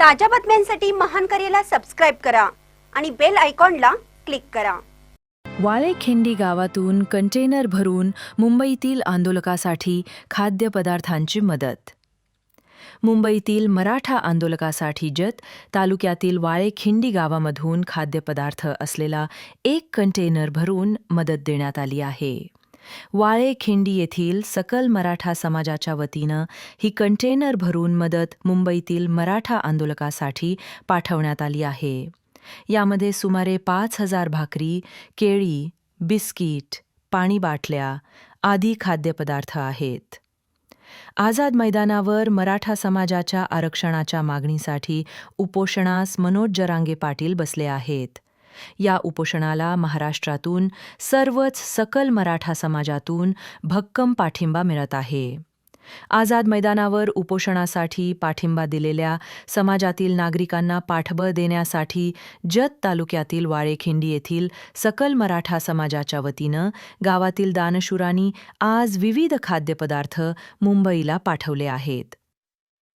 ताज्या बातम्यांसाठी महान करेला सबस्क्राईब करा आणि बेल आयकॉनला क्लिक करा. वाळेखिंडी गावातून कंटेनर भरून मुंबईतील आंदोलकासाठी खाद्यपदार्थांची मदत. मुंबईतील मराठा आंदोलकासाठी जत तालुक्यातील वाळेखिंडी गावामधून खाद्यपदार्थ असलेला एक कंटेनर भरून मदत देण्यात आली आहे. वाळे खिंडी येथील सकल मराठा समाजाच्या वतीनं ही कंटेनर भरून मदत मुंबईतील मराठा आंदोलकासाठी पाठवण्यात आली आहे. यामध्ये सुमारे पाच हजार भाकरी केळी बिस्किट पाणी बाटल्या आदी खाद्यपदार्थ आहेत. आझाद मैदानावर मराठा समाजाच्या आरक्षणाच्या मागणीसाठी उपोषणास मनोज जरांगे पाटील बसले आहेत. या उपोषणाला महाराष्ट्रातून सर्वच सकल मराठा समाजातून भक्कम पाठिंबा मिळत आहे. आझाद मैदानावर उपोषणासाठी पाठिंबा दिलेल्या समाजातील नागरिकांना पाठबळ देण्यासाठी जत तालुक्यातील वाळेखिंडी येथील सकल मराठा समाजाच्या वतीनं गावातील दानशुरांनी आज विविध खाद्यपदार्थ मुंबईला पाठवले आहेत.